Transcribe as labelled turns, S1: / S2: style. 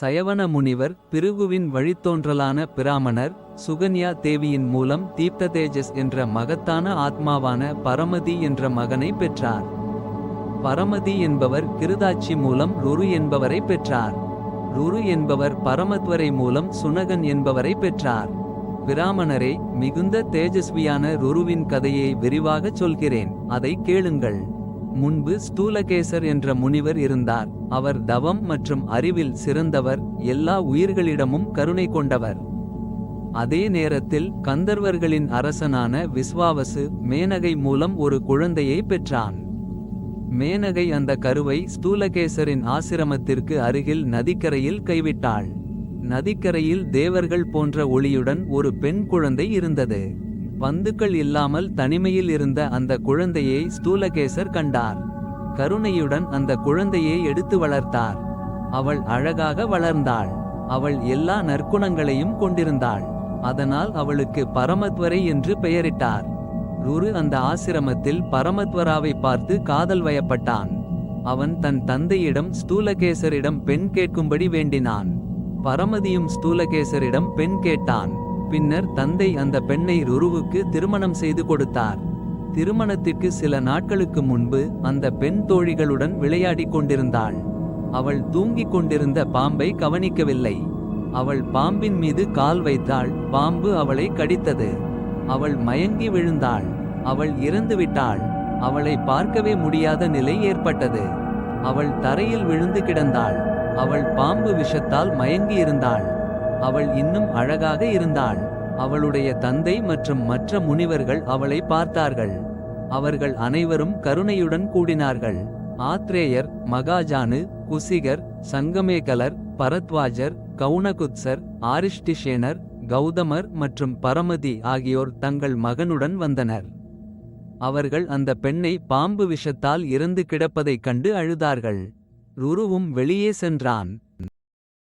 S1: சயவன முனிவர் பிருகுவின் வழித்தோன்றலான பிராமணர் சுகன்யா தேவியின் மூலம் தீப்த தேஜஸ் என்ற மகத்தான ஆத்மாவான பரமதி என்ற மகனை பெற்றார். பரமதி என்பவர் கிருதாட்சி மூலம் ருரு என்பவரை பெற்றார். ருரு என்பவர் பரமத்வரை மூலம் சுனகன் என்பவரை பெற்றார். பிராமணரே மிகுந்த தேஜஸ்வியான ருருவின் கதையை விரிவாகச் சொல்கிறேன். அதை கேளுங்கள். முன்பு ஸ்தூலகேசர் என்ற முனிவர் இருந்தார். அவர் தவம் மற்றும் அறிவில் சிறந்தவர் எல்லா உயிர்களிடமும் கருணை கொண்டவர். அதே நேரத்தில் கந்தர்வர்களின் அரசனான விஸ்வாவசு மேனகை மூலம் ஒரு குழந்தையை பெற்றான். மேனகை அந்த கருவை ஸ்தூலகேசரின் ஆசிரமத்திற்கு அருகில் நதிக்கரையில் கைவிட்டாள். நதிக்கரையில் தேவர்கள் போன்ற ஒளியுடன் ஒரு பெண் குழந்தை இருந்தது. பந்துக்கள் இல்லாமல் தனிமையில் இருந்த அந்த குழந்தையை ஸ்தூலகேசர் கண்டார். கருணையுடன் அந்த குழந்தையை எடுத்து வளர்த்தார். அவள் அழகாக வளர்ந்தாள். அவள் எல்லா நற்குணங்களையும் கொண்டிருந்தாள். அதனால் அவளுக்கு பரமத்வரை என்று பெயரிட்டார். ருரு அந்த ஆசிரமத்தில் பரமத்வராவை பார்த்து காதல் வயப்பட்டான். அவன் தன் தந்தையிடம் ஸ்தூலகேசரிடம் பெண் கேட்கும்படி வேண்டினான். பரமதியும் ஸ்தூலகேசரிடம் பெண் கேட்டான். பின்னர் தந்தை அந்த பெண்ணை ருருவுக்கு திருமணம் செய்து கொடுத்தார். திருமணத்திற்கு சில நாட்களுக்கு முன்பு அந்த பெண் தோழிகளுடன் விளையாடிக் கொண்டிருந்தாள். அவள் தூங்கிக் கொண்டிருந்த பாம்பை கவனிக்கவில்லை. அவள் பாம்பின் மீது கால் வைத்தாள். பாம்பு அவளை கடித்தது. அவள் மயங்கி விழுந்தாள். அவள் இறந்துவிட்டாள் அவளை பார்க்கவே முடியாத நிலை ஏற்பட்டது. அவள் தரையில் விழுந்து கிடந்தாள். அவள் பாம்பு விஷத்தால் மயங்கி இருந்தாள். அவள் இன்னும் அழகாக இருந்தாள். அவளுடைய தந்தை மற்றும் மற்ற முனிவர்கள் அவளை பார்த்தார்கள். அவர்கள் அனைவரும் கருணையுடன் கூடினார்கள். ஆத்ரேயர் மகாஜானு குசிகர் சங்கமேகலர் பரத்வாஜர் கவுனகுத்சர் ஆரிஷ்டிஷேனர் கௌதமர் மற்றும் பரமதி ஆகியோர் தங்கள் மகனுடன் வந்தனர். அவர்கள் அந்த பெண்ணை பாம்பு விஷத்தால் இறந்து கிடப்பதைக் கண்டு அழுதார்கள். ருருவும் வெளியே சென்றான்.